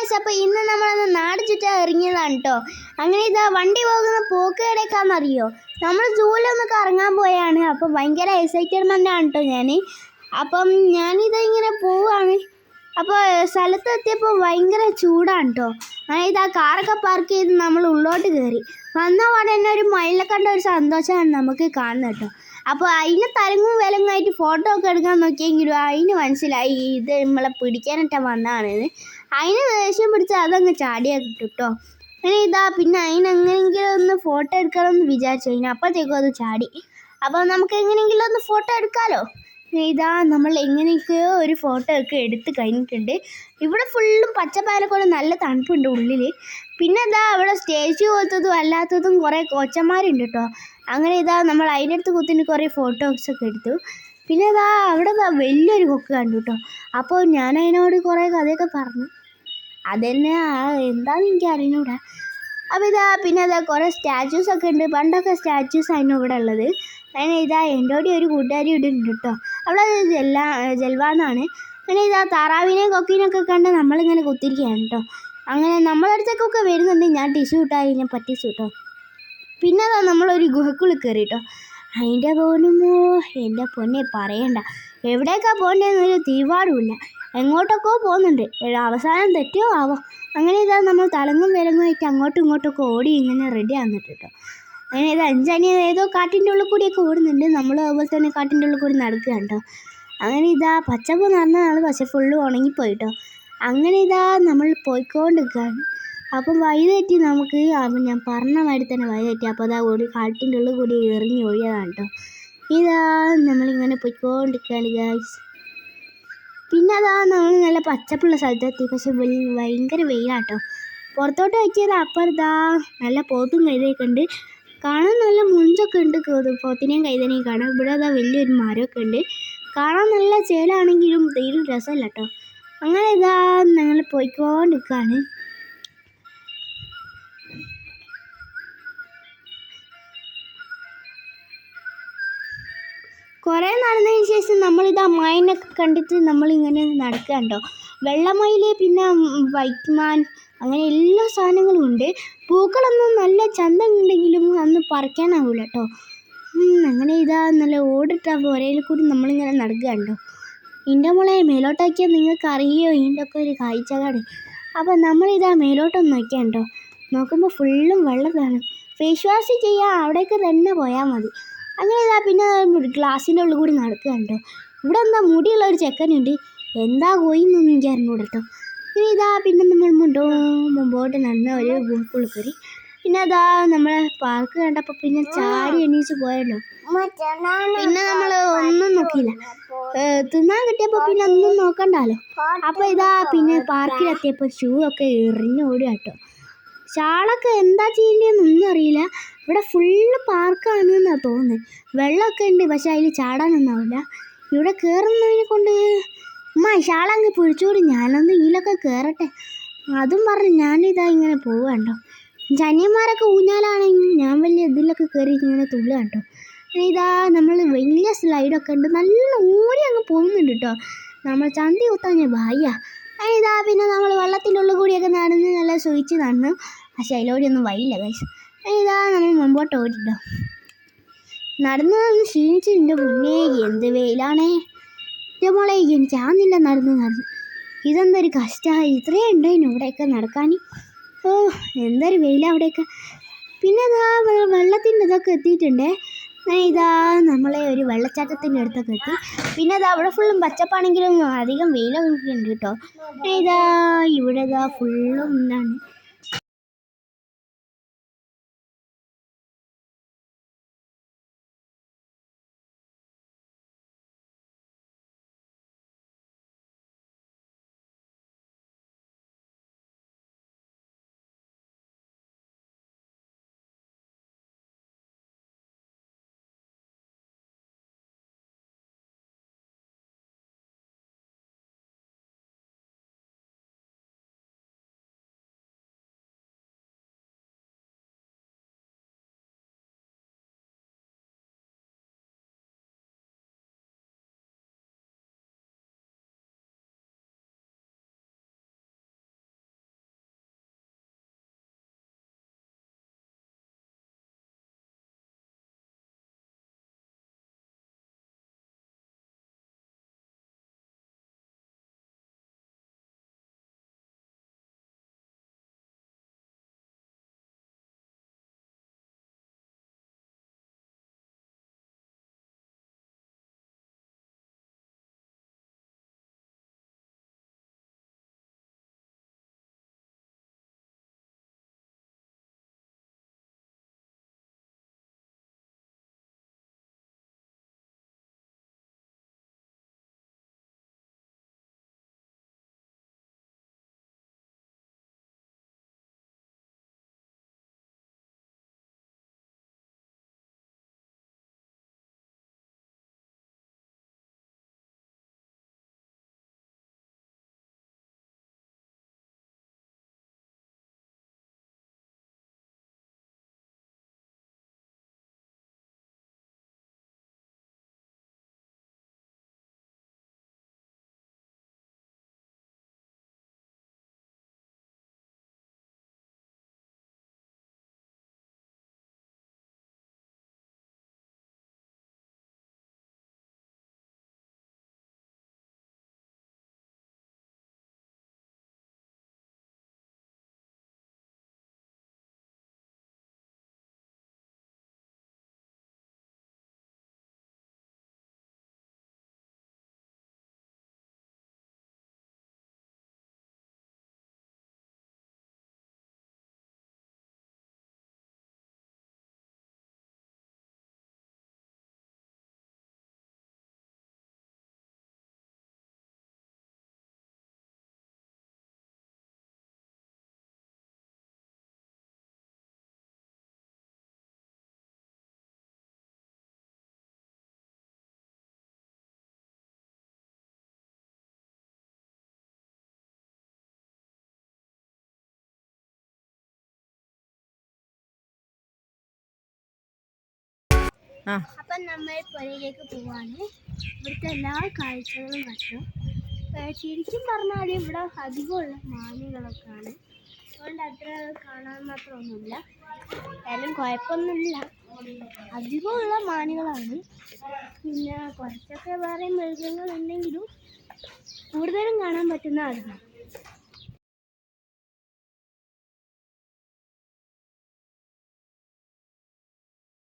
Guys അപ്പോൾ ഇന്ന് നമ്മളൊന്ന് നാട് ചുറ്റാൻ ഇറങ്ങിയതാണ് കേട്ടോ അങ്ങനെ ഇതാ വണ്ടി പോകുന്ന പോക്ക് കിടക്കാന്നറിയോ? നമ്മൾ ജൂലൊന്ന് കറങ്ങാൻ പോയാണ്. അപ്പോൾ ഭയങ്കര എക്സൈറ്റഡ്മെന്റ് ആണ് കേട്ടോ ഞാൻ അപ്പം ഞാനിത് ഇങ്ങനെ പോവാണ്. അപ്പോൾ സ്ഥലത്ത് എത്തിയപ്പോൾ ഭയങ്കര ചൂടാണ് കേട്ടോ അങ്ങനെ ഇതാ കാറൊക്കെ പാർക്ക് ചെയ്ത് നമ്മൾ ഉള്ളോട്ട് കയറി വന്ന പാടെ തന്നെ ഒരു മയിലെ കണ്ട ഒരു സന്തോഷമാണ് നമുക്ക് കാണുന്നത് കേട്ടോ അപ്പോൾ അതിന് തലങ്ങും വിലങ്ങായിട്ട് ഫോട്ടോ ഒക്കെ എടുക്കാൻ നോക്കിയെങ്കിലും അതിന് മനസ്സിലായി ഇത് നമ്മളെ പിടിക്കാനായിട്ട് വന്നതാണെന്ന് അതിന് ദേഷ്യം പിടിച്ച് അതങ്ങ് ചാടിയാക്കി കേട്ടോ അങ്ങനെ ഇതാ പിന്നെ അതിനെങ്ങനെയെങ്കിലും ഒന്ന് ഫോട്ടോ എടുക്കണമെന്ന് വിചാരിച്ചു. കഴിഞ്ഞാൽ അപ്പോഴത്തേക്കും അത് ചാടി. അപ്പോൾ നമുക്ക് എങ്ങനെയെങ്കിലും ഒന്ന് ഫോട്ടോ എടുക്കാമല്ലോ ഇതാ നമ്മൾ എങ്ങനെയൊക്കെയോ ഒരു ഫോട്ടോ ഒക്കെ എടുത്ത് കഴിഞ്ഞിട്ടുണ്ട്. ഇവിടെ ഫുള്ളും പച്ചപ്പാലക്കോട് നല്ല തണുപ്പുണ്ട് ഉള്ളിൽ പിന്നെ ഇതാ അവിടെ സ്റ്റേജ് പോലത്തതും അല്ലാത്തതും കുറേ കൊച്ചന്മാരുണ്ട് കേട്ടോ. അങ്ങനെ ഇതാ നമ്മൾ അതിന്റെ അടുത്ത് കുത്തിന് കുറേ ഫോട്ടോസൊക്കെ എടുത്തു. പിന്നെ ഇതാ അവിടെ വലിയൊരു കൊക്ക് കണ്ടു കേട്ടോ. അപ്പോൾ ഞാൻ അതിനോട് കുറേ കഥയൊക്കെ പറഞ്ഞു. അതന്നെ എന്താണെന്ന് എനിക്ക് അറിഞ്ഞൂടാ. അപ്പോൾ ഇതാ പിന്നെ ഇതാ കുറേ സ്റ്റാച്യൂസൊക്കെ ഉണ്ട്. പണ്ടൊക്കെ സ്റ്റാച്യൂസ് ആയിരുന്നു ഇവിടെ ഉള്ളത്. അങ്ങനെ ഇതാ എന്റെ കൂടി ഒരു കൂട്ടുകാരി ഇവിടെ ഉണ്ട് കേട്ടോ. അവിടെ ജല്ല ജൽവാന്നാണ്. അങ്ങനെ ഇതാ താറാവിനെയും കൊക്കിനെയൊക്കെ കണ്ട് നമ്മളിങ്ങനെ കുത്തിരിക്കുകയാണ് കേട്ടോ. അങ്ങനെ നമ്മളെ അടുത്തേക്കൊക്കെ വരുന്നുണ്ട്. ഞാൻ ടിഷ്യൂ ഇട്ടായി ഞാൻ പറ്റിച്ചു കേട്ടോ. പിന്നെ അതാ നമ്മളൊരു ഗുഹക്കുള്ളിൽ കയറി കേട്ടോ. അതിന്റെ പോലുമോ എന്റെ പൊന്നെ പറയണ്ട. എവിടേക്കാ പോകേണ്ടതെന്നൊരു തീരുമാനമില്ല എങ്ങോട്ടൊക്കെ പോകുന്നുണ്ട്. അവസാനം തെറ്റോ ആവോ? അങ്ങനെ ഇതാ നമ്മൾ തലങ്ങും വിലങ്ങും ആയിട്ട് അങ്ങോട്ടും ഇങ്ങോട്ടൊക്കെ ഓടി ഇങ്ങനെ റെഡി ആകുന്നുണ്ട് കേട്ടോ. അങ്ങനെ ഇത് അഞ്ചാനി ഏതോ കാട്ടിന്റെ ഉള്ളിൽ കൂടിയൊക്കെ ഓടുന്നുണ്ട്. നമ്മൾ അതുപോലെ തന്നെ കാട്ടിന്റെ ഉള്ളിൽ കൂടി നടക്കുക കേട്ടോ അങ്ങനെ ഇതാ പച്ചപ്പ് നടന്നതാണ് പക്ഷെ ഫുള്ള് ഉണങ്ങിപ്പോയി കേട്ടോ അങ്ങനെ ഇതാ നമ്മൾ പോയിക്കൊണ്ടിരിക്കുകയാണ്. അപ്പം വഴി തെറ്റി നമുക്ക് അപ്പം ഞാൻ പറഞ്ഞ മാതിരി തന്നെ വഴി തെറ്റി. അപ്പോൾ അതാ ഓടി കാട്ടിന്റെ ഉള്ളിൽ കൂടി എറിഞ്ഞ് ഒഴിയതാണ് കേട്ടോ ഇതാ നമ്മളിങ്ങനെ പോയിക്കൊണ്ടിരിക്കുകയാണ് ഗായ്സ് പിന്നെ അതാ നമ്മൾ നല്ല പച്ചപ്പുള്ള സ്ഥലത്തെത്തി. പക്ഷെ ഭയങ്കര വെയിലാട്ടോ പുറത്തോട്ട് വെച്ചത് അപ്പുറത്താ നല്ല പോത്തും കൈതയൊക്കെ ഉണ്ട്. കാണാൻ നല്ല മുഞ്ചൊക്കെ ഉണ്ട് പോത്തിനെയും കൈതനെയും കാണാം ഇവിടെ അതാ വലിയൊരു മരമൊക്കെ ഉണ്ട്. കാണാൻ നല്ല ചേലാണെങ്കിലും തീരും രസമല്ല കേട്ടോ. അങ്ങനെ ഇതാ ഞങ്ങൾ പോയിക്കോണ്ടിരിക്കുകയാണ്. കുറേ നടന്നതിന് ശേഷം നമ്മളിതാ മൈനൊക്കെ കണ്ടിട്ട് നമ്മളിങ്ങനെ നടക്കുക കേട്ടോ. വെള്ളമയിൽ പിന്നെ വൈറ്റ് മാൻ അങ്ങനെ എല്ലാ സാധനങ്ങളും ഉണ്ട്. പൂക്കളൊന്നും നല്ല ചന്തമുണ്ടെങ്കിലും അന്ന് പറിക്കാനാവില്ല കേട്ടോ അങ്ങനെ ഇതാ നല്ല ഓടിട്ട പുരയിൽ കൂടി നമ്മളിങ്ങനെ നടക്കുക കണ്ടോ ഇതിന്റെ മോളെ മേലോട്ടാക്കിയാൽ നിങ്ങൾക്ക് അറിയോ ഇതിന്റെ ഒക്കെ ഒരു കാഴ്ചകാട് അപ്പോൾ നമ്മളിതാ മേലോട്ടൊന്ന് നോക്കിയാൽ കേട്ടോ നോക്കുമ്പോൾ ഫുള്ളും വെള്ളത്താണ് ഫേസ് വാഷ് ചെയ്യാൻ അവിടേക്ക് തന്നെ പോയാൽ മതി. അങ്ങനെ ഇതാ പിന്നെ ഗ്ലാസിന്റെ ഉള്ളിൽ കൂടി നടക്കുക കേട്ടോ ഇവിടെ എന്താ മുടിയുള്ള ഒരു ചെക്കനുണ്ട്. എന്താ കോയിന്നൊന്നും എനിക്ക് അറിഞ്ഞൂടെ ഇതാ പിന്നെ നമ്മൾ മുണ്ടോ മുമ്പോട്ട് നടന്ന ഒരു ഗുഹക്കുള്ളിൽ കയറി പിന്നെ അതാ നമ്മളെ പാർക്ക് കണ്ടപ്പോൾ പിന്നെ ചാടി എണീച്ച് പോയല്ലോ. പിന്നെ നമ്മൾ ഒന്നും നോക്കിയില്ല. തിന്നാൻ കിട്ടിയപ്പോൾ പിന്നെ ഒന്നും നോക്കണ്ടല്ലോ അപ്പോൾ ഇതാ പിന്നെ പാർക്കിലെത്തിയപ്പോൾ ഷൂ ഒക്കെ എറിഞ്ഞു ഓടിയാട്ടോ കേട്ടോ ചാളൊക്കെ എന്താ ചെയ്യേണ്ടതെന്നൊന്നും അറിയില്ല. ഇവിടെ ഫുള്ള് പാർക്കാണ് എന്നാണ് തോന്നുന്നത് വെള്ളമൊക്കെ ഉണ്ട് പക്ഷെ അതിൽ ചാടാനൊന്നാവില്ല ഇവിടെ കയറുന്നതിനെ കൊണ്ട് ഉമ്മ ഷാളങ്ങ് പിടിച്ചോടി. ഞാനൊന്ന് ഇതിലൊക്കെ കയറട്ടെ അതും പറഞ്ഞ് ഞാനിതാ ഇങ്ങനെ പോവാണ്ടോ ജനിയന്മാരൊക്കെ ഊഞ്ഞാലാണെങ്കിൽ ഞാൻ വലിയ ഇതിലൊക്കെ കയറി ഇങ്ങനെ തുള്ളുക കേട്ടോ പിന്നെ ഇതാ നമ്മൾ വലിയ സ്ലൈഡൊക്കെ ഉണ്ട്. നല്ല ഊരി അങ്ങ് പോകുന്നുണ്ട് കേട്ടോ നമ്മൾ ചന്തി കുത്താൻ ഭായ്യ ഇതാ പിന്നെ നമ്മൾ വെള്ളത്തിനുള്ളിൽ കൂടിയൊക്കെ നടന്ന് നല്ല സുഖിച്ച് നടന്ന് പക്ഷേ അതിലൂടെ ഒന്നും വഴിയില്ല കൈസ് ഇതാ നമ്മൾ മുമ്പോട്ട് ഓടിട്ടോ നടന്നു നടന്ന് ക്ഷീണിച്ചിട്ടുണ്ട് മുന്നേ എന്ത് വെയിലാണേ. എന്റെ മോളെ എനിക്ക് ആന്നില്ല നടന്ന് നടന്ന്. ഇതെന്തൊരു കഷ്ടമായി ഇത്രയും ഉണ്ടായിരുന്നു ഇവിടെയൊക്കെ നടക്കാൻ ഓ എന്തൊരു വെയില അവിടെയൊക്കെ. പിന്നെ ഇതാ വെള്ളത്തിന്റെ ഇതൊക്കെ എത്തിയിട്ടുണ്ടേ. ഇതാ നമ്മളെ ഒരു വെള്ളച്ചാട്ടത്തിന്റെ അടുത്തൊക്കെ എത്തി. പിന്നെ ഇതാ അവിടെ ഫുള്ളും പച്ചപ്പാണെങ്കിലും അധികം വെയിലൊക്കെ ഉണ്ട് കേട്ടോ. ഇതാ ഇവിടെ ഇതാ ഫുള്ളും എന്താണ് അപ്പം നമ്മൾ പുഴയിലേക്ക് പോവാണ്. ഇവിടുത്തെ എല്ലാ കാഴ്ചകളും കണ്ടു. ശരിക്കും പറഞ്ഞാൽ ഇവിടെ അധികമുള്ള മാനുകളൊക്കെയാണ്. അതുകൊണ്ട് അത്ര കാണാൻ മാത്രമൊന്നുമില്ല എന്തായാലും കുഴപ്പമൊന്നുമില്ല. അധികമുള്ള മാനുകളാണ്. പിന്നെ കുറച്ചൊക്കെ വേറെ മൃഗങ്ങളുണ്ടെങ്കിലും കൂടുതലും കാണാൻ പറ്റുന്ന അതാണ്